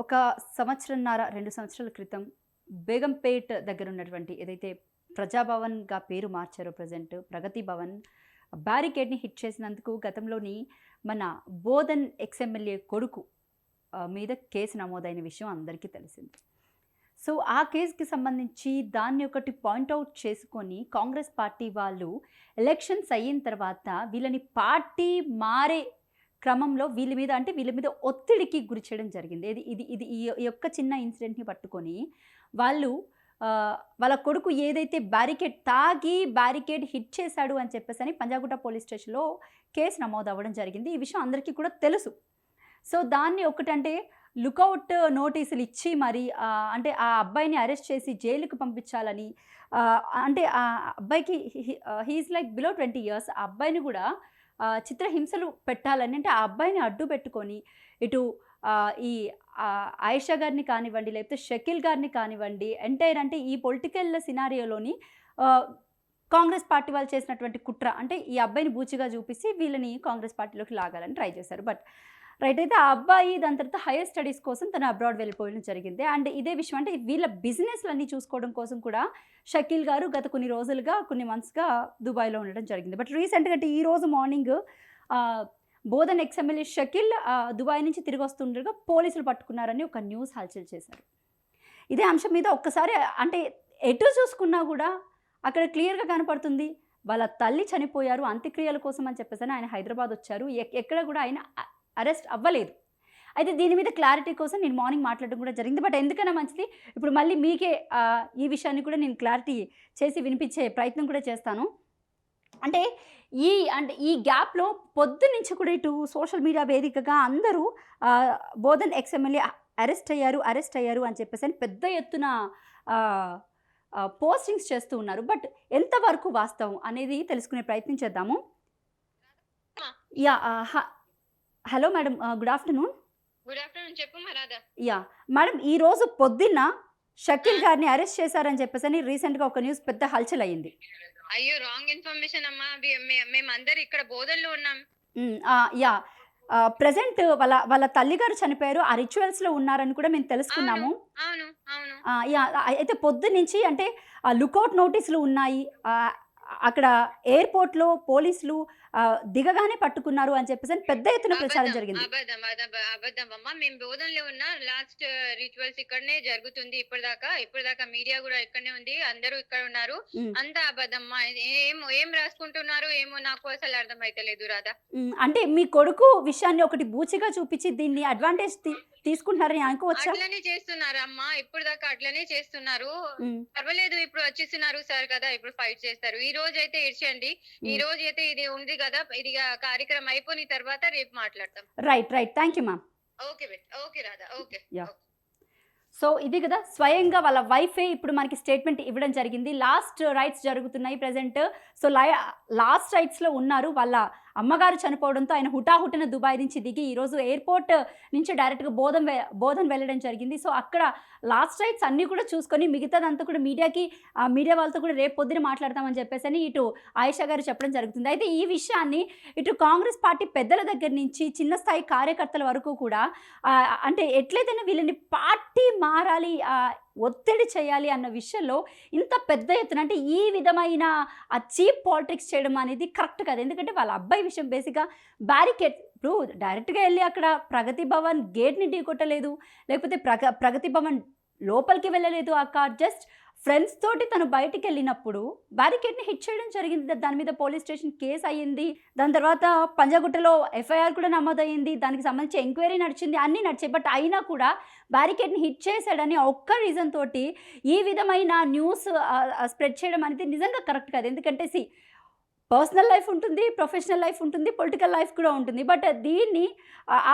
ఒక సంవత్సరంన్నర రెండు సంవత్సరాల క్రితం బేగంపేట్ దగ్గర ఉన్నటువంటి ఏదైతే ప్రజాభవన్గా పేరు మార్చారో ప్రజెంట్ ప్రగతి భవన్ బ్యారికేడ్ని హిట్ చేసినందుకు గతంలోని మన బోధన్ ఎక్స్ఎమ్మెల్యే కొడుకు మీద కేసు నమోదైన విషయం అందరికీ తెలిసింది. సో ఆ కేసుకి సంబంధించి దాన్ని ఒకటి పాయింట్అవుట్ చేసుకొని కాంగ్రెస్ పార్టీ వాళ్ళు ఎలక్షన్స్ అయిన తర్వాత వీళ్ళని పార్టీ మారే క్రమంలో వీళ్ళ మీద అంటే వీళ్ళ మీద ఒత్తిడికి గురి చేయడం జరిగింది. ఇది ఇది ఇది ఈ యొక్క చిన్న ఇన్సిడెంట్ని పట్టుకొని వాళ్ళు వాళ్ళ కొడుకు ఏదైతే బ్యారికేడ్ తాగి బ్యారికేడ్ హిట్ చేశాడు అని చెప్పేసి అని పంజాగుట్ట పోలీస్ స్టేషన్లో కేసు నమోదు అవ్వడం జరిగింది. ఈ విషయం అందరికీ కూడా తెలుసు. సో దాన్ని ఒకటంటే లుకౌట్ నోటీసులు ఇచ్చి మరి అంటే ఆ అబ్బాయిని అరెస్ట్ చేసి జైలుకు పంపించాలని అంటే ఆ అబ్బాయికి he's like below twenty years. ఆ అబ్బాయిని కూడా చిత్రహింసలు పెట్టాలని అంటే ఆ అబ్బాయిని అడ్డు పెట్టుకొని ఇటు ఈ ఆయిషా గారిని కానివ్వండి లేకపోతే షకీల్ గారిని కానివ్వండి ఎంటైర్ అంటే ఈ పొలిటికల్ సినారియోలోని కాంగ్రెస్ పార్టీ వాళ్ళు చేసినటువంటి కుట్ర. అంటే ఈ అబ్బాయిని బూచిగా చూపిస్తే వీళ్ళని కాంగ్రెస్ పార్టీలోకి లాగాలని ట్రై చేశారు. బట్ రైట్ అయితే ఆ అబ్బాయి దాని తర్వాత హైయర్ స్టడీస్ కోసం తను అబ్రాడ్ వెళ్ళిపోవడం జరిగింది. అండ్ ఇదే విషయం అంటే వీళ్ళ బిజినెస్లన్నీ చూసుకోవడం కోసం కూడా షకీల్ గారు గత కొన్ని రోజులుగా కొన్ని మంత్స్గా దుబాయ్లో ఉండడం జరిగింది. బట్ రీసెంట్గా అంటే ఈ రోజు morning Bodhan ex MLA Shakeel Dubai నుంచి తిరిగి వస్తుండగా పోలీసులు పట్టుకున్నారని ఒక న్యూస్ హల్చల్ చేశారు. ఇదే అంశం మీద ఒక్కసారి అంటే ఎటు చూసుకున్నా కూడా అక్కడ క్లియర్గా కనపడుతుంది. వాళ్ళ తల్లి చనిపోయారు అంత్యక్రియల కోసం అని చెప్పేసి ఆయన హైదరాబాద్ వచ్చారు. ఎక్కడ కూడా ఆయన అరెస్ట్ అవ్వలేదు. అయితే దీని మీద క్లారిటీ కోసం నేను మార్నింగ్ మాట్లాడడం కూడా జరిగింది. బట్ ఎందుకైనా మంచిది ఇప్పుడు మళ్ళీ మీకే ఈ విషయాన్ని కూడా నేను క్లారిటీ చేసి వినిపించే ప్రయత్నం కూడా చేస్తాను. అంటే ఈ అంటే ఈ గ్యాప్లో పొద్దు నుంచి కూడా ఇటు సోషల్ మీడియా వేదికగా అందరూ బోధన్ ఎక్స్ఎమ్మెల్యే అరెస్ట్ అయ్యారు అరెస్ట్ అయ్యారు అని చెప్పేసి అని పెద్ద ఎత్తున పోస్టింగ్స్ చేస్తూ ఉన్నారు. బట్ ఎంతవరకు వాస్తవం అనేది తెలుసుకునే ప్రయత్నం చేద్దాము. Yeah hello madam good afternoon. Good afternoon చెప్పు మరాదా. యా మేడం ఈ రోజు పొద్దున్న షకీల్ గారిని అరెస్ట్ చేశారని చెప్పేసి అని రీసెంట్గా ఒక న్యూస్ పెద్ద హల్చల్ అయ్యింది అయ్యో రాంగ్ ఇన్ఫర్మేషన్ అమ్మా. మేమందరు ఇక్కడ బోధల్లో ఉన్నాం. యా ప్రజెంట్ వాళ్ళ వాళ్ళ తల్లిగారు చనిపోయారు. ఆ రిచువల్స్లో ఉన్నారని కూడా మేము తెలుసుకున్నాము. అవును అవును ఆ, యా అయితే పొద్దు నుంచి అంటే లుకౌట్ నోటీసులు ఉన్నాయి. అక్కడ ఎయిర్పోర్ట్లో పోలీసులు ఆ, దిగగానే పట్టుకున్నారు అని చెప్పేసి పెద్ద ఎత్తున ప్రచారం జరిగింది. అబద్ధం అబద్ధం అమ్మా. మేము బోధనలో ఉన్న లాస్ట్ రిచువల్స్ ఇక్కడనే జరుగుతుంది. ఇప్పటిదాకా ఇప్పటిదాకా మీడియా కూడా ఇక్కడనే ఉంది. అందరూ ఇక్కడ ఉన్నారు. అంతా అబద్ధం. ఏం ఏం రాసుకుంటున్నారు? ఏమో నాకు అసలు అర్థం అయితలేదు రాధా అంటే మీ కొడుకు విషయాన్ని ఒకటి బూచిగా చూపించి దీన్ని అడ్వాంటేజ్ తీసుకుంటున్నారని అనుకోవచ్చా అట్లనే చేస్తున్నారు అమ్మా ఇప్పుడు దాకా అట్లనే చేస్తున్నారు. పర్వాలేదు ఇప్పుడు వచ్చేస్తున్నారు సార్ కదా ఇప్పుడు ఫైట్ చేస్తారు. ఈ రోజు అయితే ఇడ్చండి ఈ. రోజు అయితే ఇది ఉంది కదా ఇది కార్యక్రమం అయిపోయిన తర్వాత రేపు మాట్లాడతాం. Right right thank you ma'am okay okay Radha okay. So ఇది కదా స్వయంగా వాళ్ళ వైఫే ఇప్పుడు మనకి స్టేట్మెంట్ ఇవ్వడం జరిగింది. లాస్ట్ రైట్స్ జరుగుతున్నాయి ప్రజెంట్ సో లాస్ట్ రైట్స్లో ఉన్నారు వాళ్ళ అమ్మగారు చనిపోవడంతో ఆయన హుటాహుటిన దుబాయ్ నుంచి దిగి ఈరోజు ఎయిర్పోర్ట్ నుంచి డైరెక్ట్గా బోధన్ బోధన్ వెళ్ళడం జరిగింది. సో అక్కడ లాస్ట్ రైట్స్ అన్నీ కూడా చూసుకొని మిగతాదంతా కూడా మీడియాకి మీడియా వాళ్ళతో కూడా రేపు పొద్దున మాట్లాడతామని చెప్పేసి అని ఇటు ఆయిషా గారు చెప్పడం జరుగుతుంది. అయితే ఈ విషయాన్ని ఇటు కాంగ్రెస్ పార్టీ పెద్దల దగ్గర నుంచి చిన్న స్థాయి కార్యకర్తల వరకు కూడా అంటే ఎట్లయితేనే వీళ్ళని పార్టీ మారాలి ఒత్తిడి చేయాలి అన్న విషయంలో ఇంత పెద్ద ఎత్తున అంటే ఈ విధమైన ఆ చీప్ పాలిటిక్స్ చేయడం అనేది కరెక్ట్ కాదు. ఎందుకంటే వాళ్ళ అబ్బాయి విషయం బేసిక్గా బ్యారికేడ్ ఇప్పుడు డైరెక్ట్గా వెళ్ళి అక్కడ ప్రగతి భవన్ గేట్ని ఢీ కొట్టలేదు లేకపోతే ప్రగ ప్రగతి భవన్ లోపలికి వెళ్ళలేదు ఆ కార్ జస్ట్ ఫ్రెండ్స్ తోటి తను బయటికి వెళ్ళినప్పుడు బ్యారికేడ్ని హిట్ చేయడం జరిగింది. దాని మీద పోలీస్ స్టేషన్ కేసు అయ్యింది. దాని తర్వాత పంజాగుట్టలో ఎఫ్ఐఆర్ కూడా నమోదయ్యింది. దానికి సంబంధించి ఎంక్వైరీ నడిచింది. అన్నీ నడిచాయి. బట్ అయినా కూడా బ్యారికేడ్ని హిట్ చేశాడని ఒక్క రీజన్ తోటి ఈ విధమైన న్యూస్ స్ప్రెడ్ చేయడం అనేది నిజంగా కరెక్ట్ కాదు. ఎందుకంటే సి పర్సనల్ లైఫ్ ఉంటుంది ప్రొఫెషనల్ లైఫ్ ఉంటుంది పొలిటికల్ లైఫ్ కూడా ఉంటుంది. బట్ దీన్ని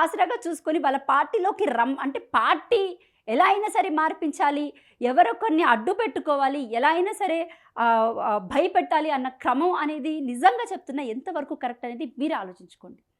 ఆసరాగా చూసుకొని వాళ్ళ పార్టీలోకి రమ్ అంటే పార్టీ ఎలా అయినా సరే మార్పించాలి ఎవరొకరిని అడ్డు పెట్టుకోవాలి ఎలా అయినా సరే భయపెట్టాలి అన్న క్రమం అనేది నిజంగా చెప్తున్నా ఎంతవరకు కరెక్ట్ అనేది మీరు ఆలోచించుకోండి.